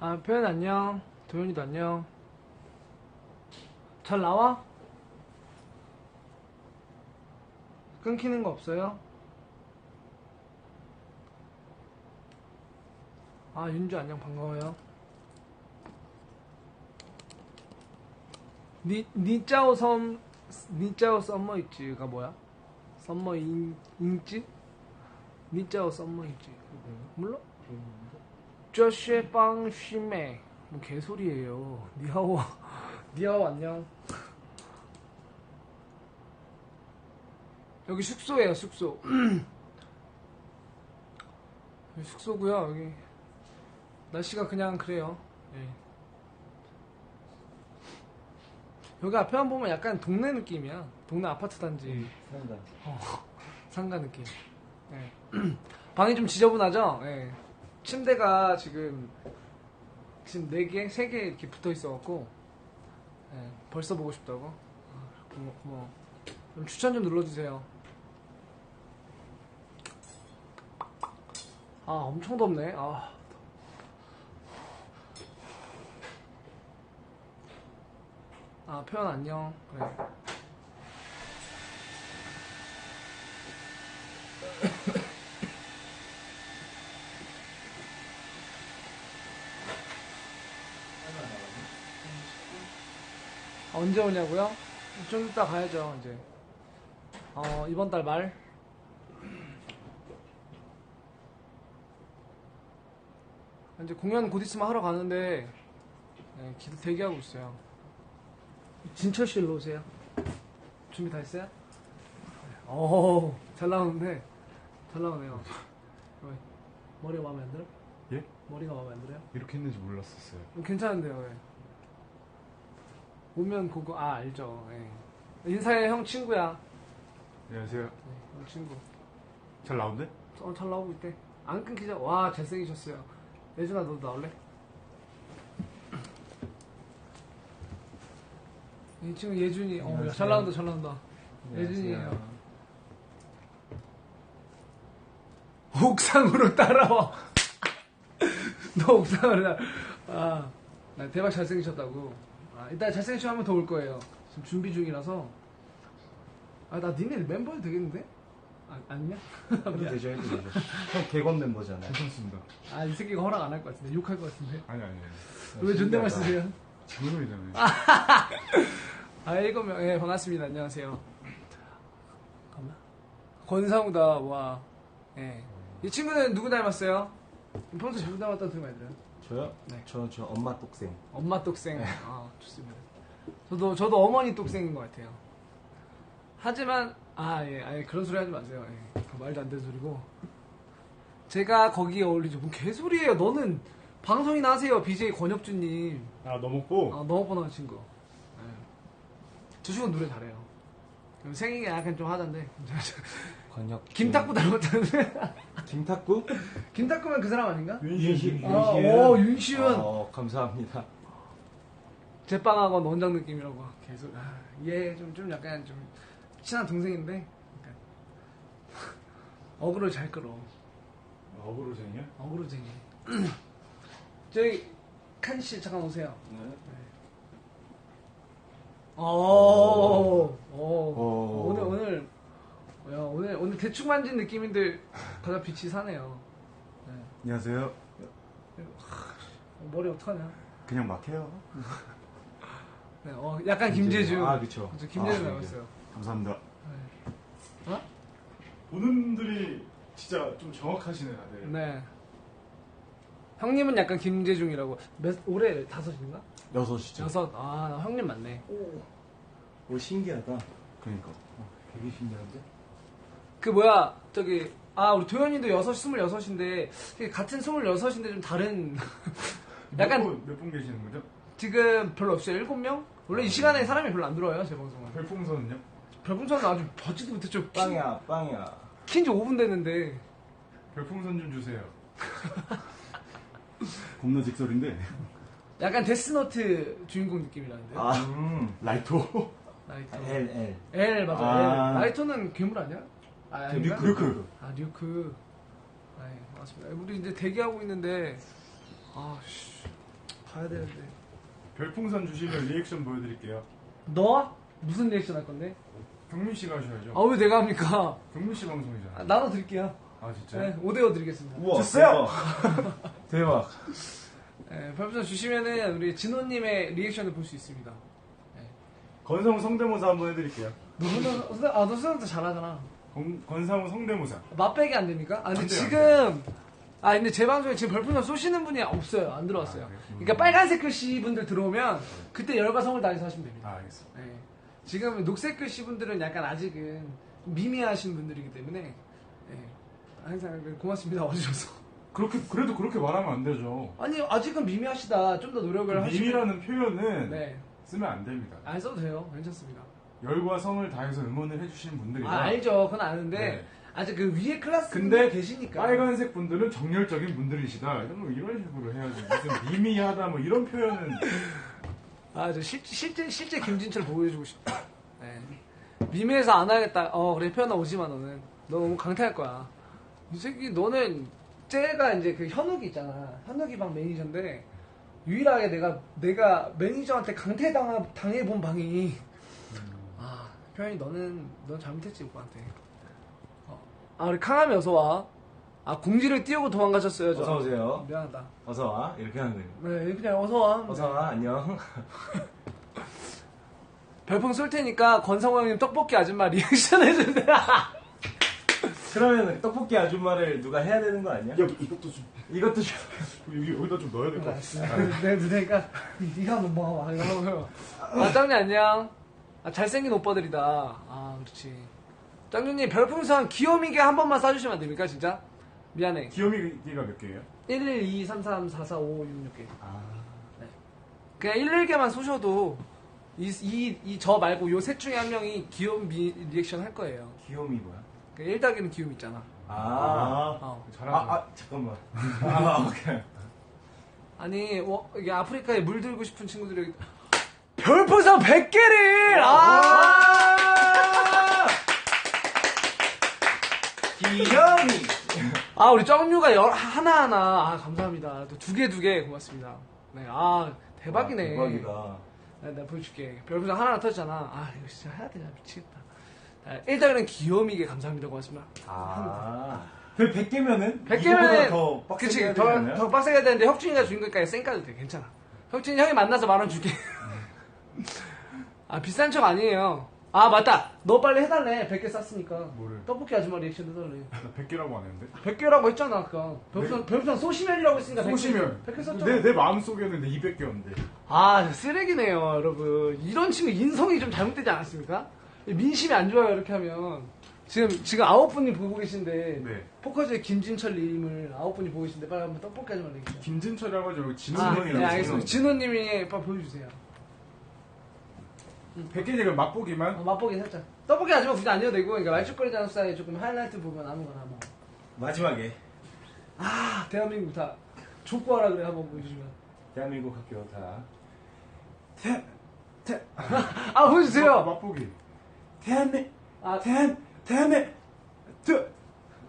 아, 표현 안녕. 도현이도 안녕. 잘 나와? 끊기는 거 없어요? 아, 윤주 안녕. 반가워요. 니, 니짜오 섬, 니짜오 썸머 있지가 뭐야? 썸머 인, 인지? 니짜오 썸머 있지. 몰라? 这些 빵심해 뭐 개소리예요. 니하오 니하오 안녕. 여기 숙소예요 숙소. 숙소구요 여기. 날씨가 그냥 그래요. 네. 여기 앞에만 보면 약간 동네 느낌이야. 동네 아파트 단지. 음, 상가 어, 상가 느낌. 네. 방이 좀 지저분하죠? 네. 침대가 지금 지금 4개, 3개 이렇게 붙어 있어갖고 예. 벌써 보고 싶다고? 아, 고마워, 고마워. 그럼 추천 좀 눌러주세요. 아 엄청 덥네. 아. 아 표현 안녕. 그래. 아, 언제 오냐고요? 좀 이따 가야죠, 이제. 어, 이번 달 말. 이제 공연 곧 있으면 하러 가는데, 네, 기 대기하고 있어요. 진철실로 오세요. 준비 다 했어요? 오, 잘 나오는데. 잘 나오네요. 왜? 머리가 마음에 안 들어? 예? 머리가 마음에 안 들어요? 이렇게 했는지 몰랐었어요. 음, 괜찮은데요, 예. 오면 그거, 아, 알죠, 예. 인사해, 형 친구야. 안녕하세요. 네, 형 친구. 잘 나온대? 어, 잘 나오고 있대. 안 끊기죠? 와, 잘생기셨어요. 예준아, 너도 나올래? 이 친구 예준이, 어, 야. 잘 나온다, 잘 나온다. 안녕하세요. 예준이에요. 옥상으로 따라와. 너 옥상으로 따라 아, 나 대박 잘생기셨다고. 아, 이따 잘생기시면 한번더올 거예요. 지금 준비 중이라서. 아, 나 니네 멤버도 되겠는데? 아, 아니냐? 해도 되죠, 해도 되죠. 형 개건 멤버잖아요. 괜찮습니다. 아, 이 새끼가 허락 안 할 것 같은데. 욕할 것 같은데. 아니, 아니, 아니. 왜 존댓말. 쓰세요? 장놈이잖아요. 아, 일곱 명. 예, 반갑습니다. 안녕하세요. 잠깐만. 권상우다, 와. 예. 이 친구는 누구 닮았어요? 평소 잘못 닮았다는 소리 많이 들어요. 저요? 네. 저, 저 엄마 똑생. 엄마 똑생. 아, 좋습니다. 저도, 저도 어머니 똑생인 것 같아요. 하지만, 아, 예, 아예 그런 소리 하지 마세요. 예. 그 말도 안 되는 소리고. 제가 거기에 어울리죠. 뭔 개소리예요. 너는 방송이나 하세요. BJ 권혁주님. 아, 너무 뽀. 아, 너무 뻔한 친구. 예. 저 친구 노래 잘해요. 생긴 게 약간 좀 하던데. 권혁. 김탁구 닮았다는데? 김탁구? 김탁구면 그 사람 아닌가? 윤시. 아, 오, 윤시윤. 어, 감사합니다. 제빵학원 원장 느낌이라고. 계속, 아, 얘 좀, 좀 약간 좀 친한 동생인데. 그러니까 어그로 잘 끌어. 어그로쟁이야? 어그로쟁이. 저기, 칸 씨 잠깐 오세요. 네. 오, 오, 오. 대충 만진 느낌인데, 가장 빛이 사네요. 네. 안녕하세요. 어, 머리 어떡하냐? 그냥 막 해요. 네, 어, 약간 김재준. 아, 그쵸. 그쵸, 김재준 아, 닮았어요. 감사합니다. 네. 어? 보는 분들이 진짜 좀 정확하시네, 다들. 네. 형님은 약간 김재중이라고. 몇, 올해 다섯인가? 여섯이죠. 여섯. 아, 나 형님 맞네. 오, 신기하다. 그러니까. 되게 신기한데? 그 뭐야, 저기, 아, 우리 도현이도 여섯, 스물여섯 인데, 이게 같은 스물여섯 인데 좀 다른. 약간 몇 분 계시는 거죠? 지금 별로 없어요. 일곱 명? 원래 이 시간에 사람이 별로 안 들어와요, 제 방송은. 별풍선은요? 별풍선은 아주 버지도 못했죠. 키- 빵이야, 빵이야. 킨지 5분 됐는데. 별풍선 좀 주세요. 겁나 직설인데. 약간 데스노트 주인공 느낌이라는데. 아, 음. 라이토. 라이토. L, L. L, 맞아, 아. L. 라이토는 괴물 아니야? 아, 아닌가? 류크, 류크. 아, 류크. 아, 예, 맞습니다. 우리 이제 대기하고 있는데, 아, 씨. 봐야 되는데. 별풍선 주시면 리액션 보여드릴게요. 너? 무슨 리액션 할 건데? 경민 씨가 하셔야죠. 아, 왜 내가 합니까? 경민 씨 방송이잖아. 아, 나눠 드릴게요. 아 진짜? 네, 5대5 드리겠습니다. 우와, 됐어요? 대박. 대박. 네, 별풍선 주시면은 우리 진호님의 리액션을 볼 수 있습니다. 건성우 성대모사 한번 해드릴게요. 너 선수, 선수- 아, 너 선수 잘하잖아. 건, 건상우 성대모사. 맛배기 안 됩니까? 아, 근데 안 돼요, 지금, 아, 근데 제 방송에 지금 별풍선 쏘시는 분이 없어요. 안 들어왔어요. 아, 그래요? 그러니까 빨간색 글씨 분들 들어오면 그때 열과 성을 다해서 하시면 됩니다. 아 알겠어. 네. 지금 녹색 글씨 분들은 약간 아직은 미미하신 분들이기 때문에, 네. 항상 고맙습니다. 와주셔서. 그렇게 그래도 그렇게 말하면 안 되죠. 아니, 아직은 미미하시다. 좀 더 노력을 하시면. 미미라는 표현은 네. 쓰면 안 됩니다. 안 써도 돼요. 괜찮습니다. 열과 성을 다해서 응원을 해주시는 분들이라 아, 알죠. 그건 아는데, 네. 아직 그 위에 클래스 근데 분들 계시니까. 빨간색 분들은 정열적인 분들이시다. 이런 거 이런 식으로 해야지. 무슨 미미하다 뭐 이런 표현은 아, 저 실, 실제, 실제 김진철 보여주고 싶다. 네. 미미해서 안 하겠다. 어, 그래, 표현아 오지 마, 너는. 너 너무 강퇴할 거야. 이 새끼, 너는, 쟤가 이제 그 현욱이 있잖아. 현욱이 방 매니저인데, 유일하게 내가, 내가 매니저한테 강퇴 당하, 당해본 방이, 아, 표현이 너는, 넌 잘못했지, 오빠한테. 어. 아, 우리康함이 어서 와. 아, 공지를 띄우고 도망가셨어요, 저. 어서 오세요. 미안하다. 어서 와. 이렇게 하는 거예요. 네, 그냥 어서 와. 어서 와. 안녕. 별풍 쏠 테니까 권성호 형님 떡볶이 아줌마 리액션 해주세요. 그러면 떡볶이 아줌마를 누가 해야 되는 거 아니야? 여기 이것도 좀 이것도 좀. 여기 여기다 좀 넣어야 될 것 같아. 내 누나니까 네가 먹어봐. 이거 먹어요. 아 짱님 안녕. 아, 잘생긴 오빠들이다. 아 그렇지. 짱님님 별풍선 귀요미게 한 번만 쏴주시면 안 됩니까 진짜? 미안해. 귀요미가 몇 개예요? 1 1 2 3 3 4 4 5 6 6개. 아 그냥 1 1개만 쏘셔도 이이 저 말고 요 셋 중에 한 명이 귀요미 리액션 할 거예요. 귀요미 뭐야? 그 1더기는 귀요미 있잖아. 아. 어. 아, 잘하죠. 아, 잠깐만. 아, 오케이. 아니 어, 이게 아프리카에 물 들고 싶은 친구들이 별풍선 100개를! 아! 귀요미. 아 우리 쩡류가 열 하나하나. 아 감사합니다. 또 두 개 두 개. 고맙습니다. 네 아 대박이네. 아, 대박이다. 나, 나 보여줄게. 별풍선 하나하나 터졌잖아. 아 이거 진짜 해야 되나 미치겠다. 아, 일단은 귀요미게 감사합니다. 고맙습니다. 아. 그 100개면은 100개면 더 빡세게 그치 해야 더, 되잖아요? 더 빡세게 해야 되는데 혁준이가 주니까 쌩까도 돼 괜찮아. 혁준이 형이 만나서 만 원 줄게 아 비싼 척 아니에요 아 맞다 너 빨리 해달래 100개 쌌으니까 뭐를? 떡볶이 아줌마 리액션 해달래 나 100개라고 안 했는데. 100개라고 했잖아 아까 별풍선 별풍선 쏘시면이라고 했으니까 100개, 쏘시면 100개 썼잖아 내, 내 마음속에는 내 200개였는데. 아 쓰레기네요 여러분 이런 친구 인성이 좀 잘못되지 않았습니까? 민심이 안 좋아요 이렇게 하면 지금 지금 아홉 분이 보고 계신데 네. 포커즈의 김진철 님을 아홉 분이 보고 계신데 빨리 한번 떡볶이 아줌마 리액션 김진철이라고 하죠. 아, 진원이라고. 네, 알겠습니다. 진호 님이 빨리 보여주세요. 100개 지금 맛보기만. 어, 맛보기 살짝. 떡볶이 아줌마 굳이 안 해도 되고, 그러니까 말죽거리 장사에 조금 하이라이트 부분 아무거나 뭐. 마지막에 아, 대한민국 다 족구하라 그래 한번 보여주시면. 대한민국 학교 다 아, 보여주세요. 맛보기. 대한민 아, 대한 대한민 드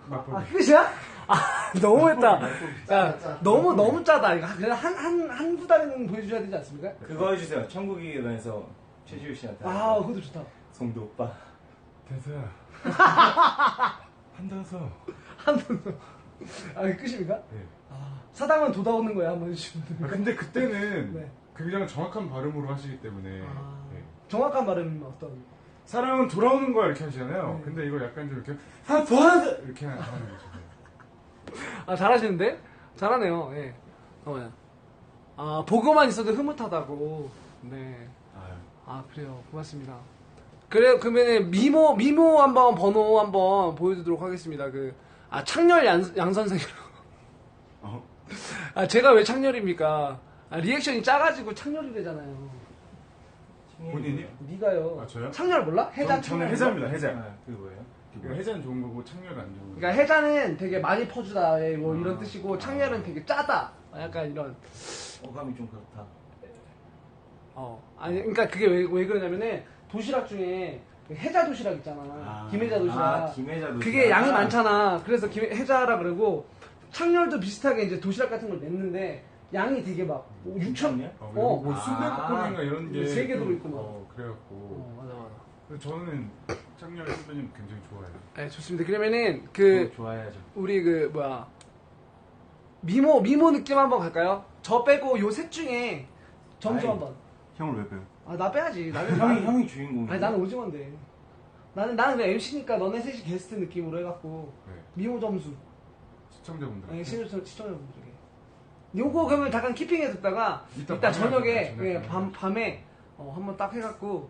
맛보기. 아, 끝이야? 아, 너무했다. 야, 너무, 너무 짜다. 이거 그냥 한, 한, 한 구단은 보여주셔야 되지 않습니까? 그거 해주세요. 천국의 계단에서 최지우 씨한테. 아, 그것도 좋다. 송도 오빠. 대서야. 한다서. 한 번. 더. 아, 이게 끝입니까? 네. 사당은 돋아오는 거야, 한번 해주시면. 아, 근데 그때는 네. 굉장히 정확한 발음으로 하시기 때문에 아. 네. 정확한 발음은 어떤? 사랑은 돌아오는 거야 이렇게 하시잖아요. 네. 근데 이거 약간 좀 이렇게 아, 보아드! 이렇게 하는 거죠. 아, 잘하시는데? 잘하네요, 예. 어, 예. 아, 보고만 있어도 흐뭇하다고. 네. 아, 그래요. 고맙습니다. 그래요. 그러면 미모, 미모 한번 번호 한번 보여드리도록 하겠습니다. 그, 아, 창렬 양, 양 선생이라고. 어. 아, 제가 왜 창렬입니까? 아, 리액션이 짜가지고 창렬이래잖아요. 본인이요? 니가요. 아, 저요? 창렬 몰라? 해자 창렬. 해자입니다. 해자. 아, 그게 뭐예요? 그 해자는 좋은 거고 창렬은 안 좋은 거. 그러니까 해자는 되게 많이 퍼주다, 뭐 이런 아. 뜻이고, 창렬은 되게 짜다. 약간 이런. 어감이 좀 그렇다. 어. 아니, 그러니까 그게 왜, 왜 그러냐면은 도시락 중에 그 해자 도시락 있잖아. 아. 김해자 도시락. 아, 김혜자 도시락. 그게 양이 많잖아. 그래서 김, 해자라 그러고 창렬도 비슷하게 이제 도시락 같은 걸 냈는데 양이 되게 막 6천 이야 어, 어. 그리고 뭐 순대볶음인가 이런 게. 세개 좀, 들어있고 막. 어, 그래갖고. 어, 맞아 맞아. 그래서 저는 창렬 선배님 굉장히 좋아해요. 네, 좋습니다. 그러면은 그 좋아해야죠. 우리 그 뭐야 미모 미모 느낌 한번 갈까요? 저 빼고 요 셋 중에 점수 아이. 한번. 형을 왜 빼요? 아나 빼야지. 나는 형이 형이 주인공. 아니 나는 오징어인데. 나는 나는 그냥 MC니까 너네 셋이 게스트 느낌으로 해갖고 네. 미모 점수. 시청자분들. 아니 시청자 시청자분들에게. 요거 그러면 잠깐 키핑해 뒀다가 이따 이따, 밤에 저녁에 하자, 저녁에. 예, 밤 밤에 어, 한번 딱 해갖고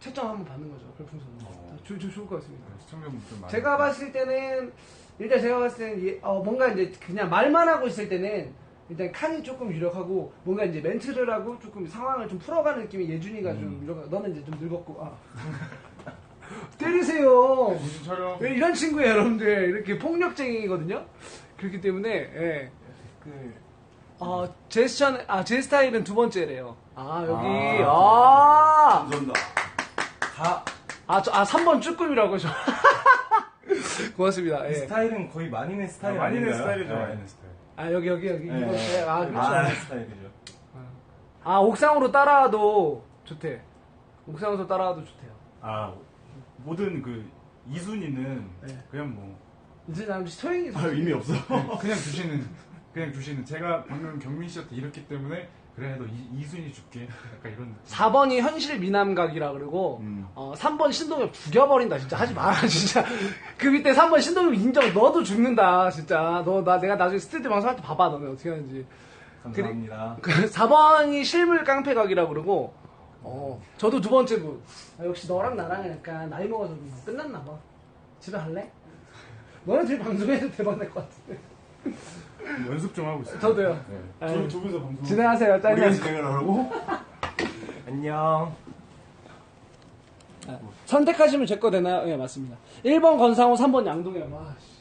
채점 한번 받는 거죠 별풍선. 어. 조, 조, 좋을 것 같습니다. 네, 시청자분들 많이. 제가 봤을 때는 일단 제가 봤을 때는 이- 어, 뭔가 이제 그냥 말만 하고 있을 때는 일단 칸이 조금 유력하고 뭔가 이제 멘트를 하고 조금 상황을 좀 풀어가는 느낌이 예준이가 좀 유력. 너는 이제 좀 늙었고 아 때리세요. 무슨 촬영? 이런 친구예요, 여러분들 이렇게 폭력쟁이거든요. 그렇기 때문에 예. 그 어, 제 스타일은 아제 스타일은 두 번째래요. 아 여기 아. 아. 감사합니다. 다 아, 저, 아, 3번 쭈꾸미라고, 저. 고맙습니다. 이 예. 스타일은 거의 아, 스타일 많이는 아닌가요? 스타일이죠. 네. 많이는 스타일. 아, 여기, 여기, 여기. 네. 이거, 네. 아, 그렇죠. 만인의 스타일이죠. 아, 옥상으로 따라와도 좋대. 옥상에서 따라와도 좋대요. 아 모든 그 이순이는 네. 그냥 뭐 이제 난 소영이 아, 의미 없어. 그냥 주시는 그냥 주시는 제가 방금 경민 씨한테 이렇기 때문에 그래 너 이, 이순이 줄게 약간 이런 느낌. 4번이 현실 미남각이라 그러고, 음. 어, 3번 신동엽 죽여버린다, 진짜. 하지 마라, 진짜. 그 밑에 3번 신동엽 인정, 너도 죽는다, 진짜. 너, 나, 내가 나중에 스튜디오 방송할 때 봐봐, 너네 어떻게 하는지. 감사합니다. 그 4번이 실물 깡패각이라 그러고, 어, 저도 두 번째 분. 아, 역시 너랑 나랑 약간 나이 먹어서 좀 끝났나 봐. 집에 갈래? 너네 둘이 방송해도 대박 날 것 같은데. 연습 좀 하고 있어요. 저도요. 네. 두, 두 분서 방송. 진행하세요, 우리가 짜증나. 진행을 하라고? 안녕. 선택하시면 제 거 되나요? 예, 맞습니다. 1번 건상호, 3번 양동현. 와, 씨.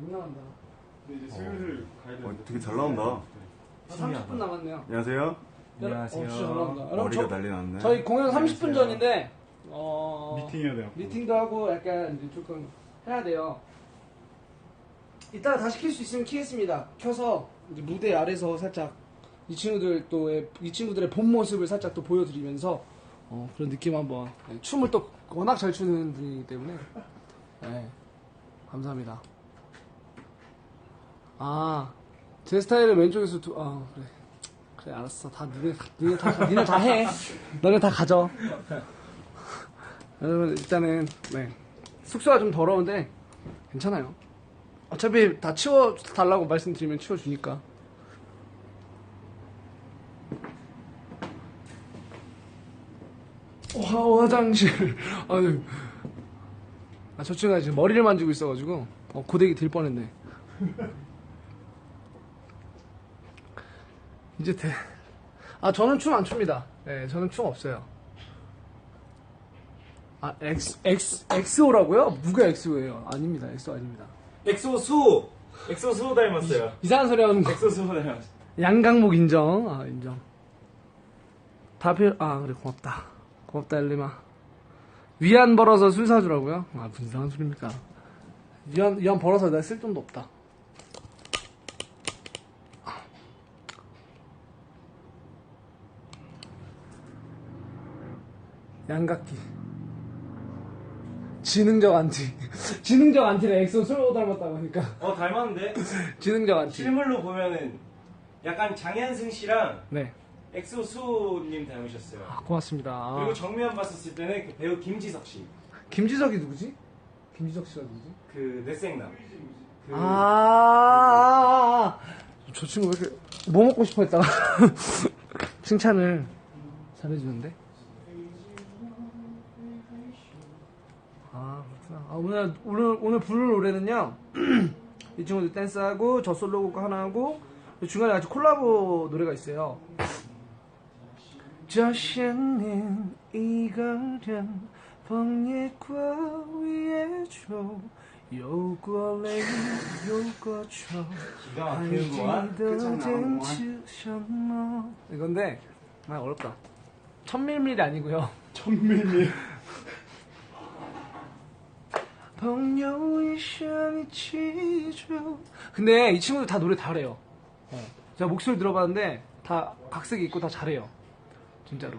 못 나간다. 이제 슬슬 가야 어, 되게 잘 나온다. 아, 30분 남았네요. 안녕하세요. 안녕하세요. 어, 나온다. 여러분, 머리가 저, 난리 났네. 저희 공연 30분 전인데, 어. 미팅 해야 돼요. 미팅도 하고 약간 이제 조금 해야 돼요. 이따가 다시 킬 수 있으면 키겠습니다. 켜서 이제 무대 아래서 살짝 이 친구들 또이 친구들의 본 모습을 살짝 또 보여드리면서 어, 그런 느낌 한번 네, 춤을 또 워낙 잘 추는 분이기 때문에 네, 감사합니다. 아 제 스타일은 왼쪽에서 두, 아 그래 그래 알았어 다 니네 니네 다 니네 다 해. 너네 다 가져. 여러분 일단은 네 숙소가 좀 더러운데 괜찮아요. 어차피 다 치워 달라고 말씀드리면 치워 주니까. 와 화장실. 아유. 아, 저 친구가 지금 머리를 만지고 있어가지고 어, 고데기 들 뻔했네. 이제 돼. 아 저는 춤 안 춥니다. 네, 저는 춤 없어요. 아, X, X, XO라고요? 누가 XO예요? 아닙니다. XO 아닙니다. 엑소 수. 엑소 수 닮았어요. 이상한 소리 하는 거. 엑소 수 닮았어요. 양강목 인정. 아, 인정. 다 필요, 아, 그래, 고맙다. 고맙다, 엘리마. 위안 벌어서 술 사주라고요? 아, 무슨 이상한 소리입니까? 위안, 위안 벌어서 내가 쓸 돈도 없다. 양각기. 지능적 안티. 지능적 안티를 엑소 술 닮았다고 하니까. 어 닮았는데 지능적 안티. 실물로 보면은 약간 장현승 씨랑 네. 엑소 수님 닮으셨어요. 아, 고맙습니다. 아. 그리고 정면 봤었을 때는 그 배우 김지석 씨. 김지석이 누구지? 김지석 씨가 누구지? 그 넷생남. 그 아, 아, 아, 아. 저 친구 왜 이렇게 뭐 먹고 싶어 했다가 칭찬을 잘해주는데? 어, 오늘 오늘 오늘 부를 노래는요. 이 친구들 댄스하고 저 솔로곡 하나 하고 중간에 아주 콜라보 노래가 있어요. 자신은 이거는 번역과 위해줘 요거래 요거쳐 기가 막히는 거야? 끝장나는 거야? 이건데 아 어렵다 천밀밀이 아니고요 천밀밀 근데 이 친구들 다 노래 잘해요. 어. 제가 목소리 들어봤는데 다 각색이 있고 다 잘해요. 진짜로.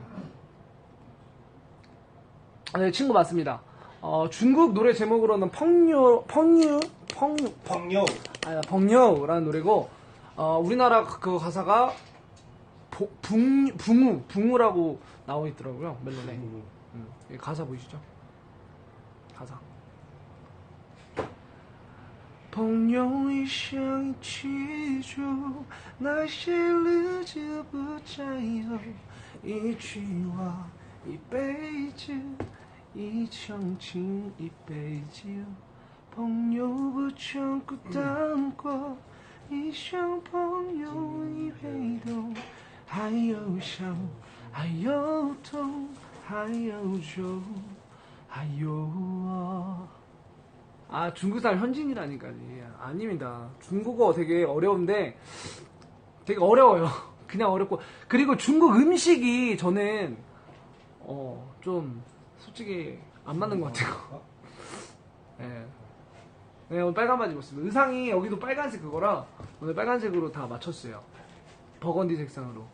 네, 친구 맞습니다. 어, 중국 노래 제목으로는 펑요, 펑유, 펑, 펑요. 아, 펑요라는 노래고, 어, 우리나라 그 가사가 보, 붕, 붕우, 붕우라고 나와 있더라고요, 멜론에. 음, 가사 보이시죠? 가사. 朋友一生一起走，那些日子不再有。一句话，一辈子，一场情，一杯酒。朋友不曾孤单过，一生朋友一杯懂，还有伤，还有痛，还有酒，还有我。 아 중국 사람 현진이라니까요. 아닙니다. 중국어 되게 어려운데 되게 어려워요. 그냥 어렵고 그리고 중국 음식이 저는 어 좀 솔직히 안 맞는 것 같아요. 네. 네, 오늘 빨간 바지 입었습니다. 의상이 여기도 빨간색 그거라 오늘 빨간색으로 다 맞췄어요. 버건디 색상으로.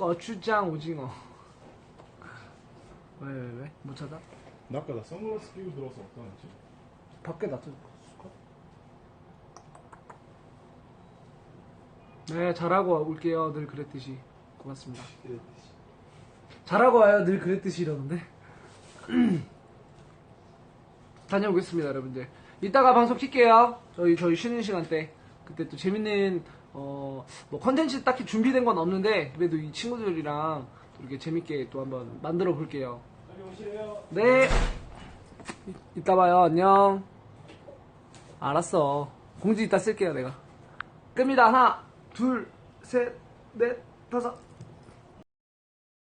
고추장 오징어. 왜, 왜, 왜? 못 찾아? 나 아까 나 선글라스 끼고 들어서 어떠는지 밖에 놔둬. 네, 잘하고 올게요. 늘 그랬듯이. 고맙습니다. 잘하고 와요. 늘 그랬듯이 이러는데. 다녀오겠습니다, 여러분들. 이따가 방송 킬게요. 저희, 저희 쉬는 시간 때. 그때 또 재밌는, 어, 뭐 컨텐츠 딱히 준비된 건 없는데, 그래도 이 친구들이랑 또 이렇게 재밌게 또 한번 만들어 볼게요. 네. 이- 이따 봐요. 안녕. 알았어. 공지 이따 쓸게요, 내가. 끕니다. 하나, 둘, 셋, 넷, 다섯.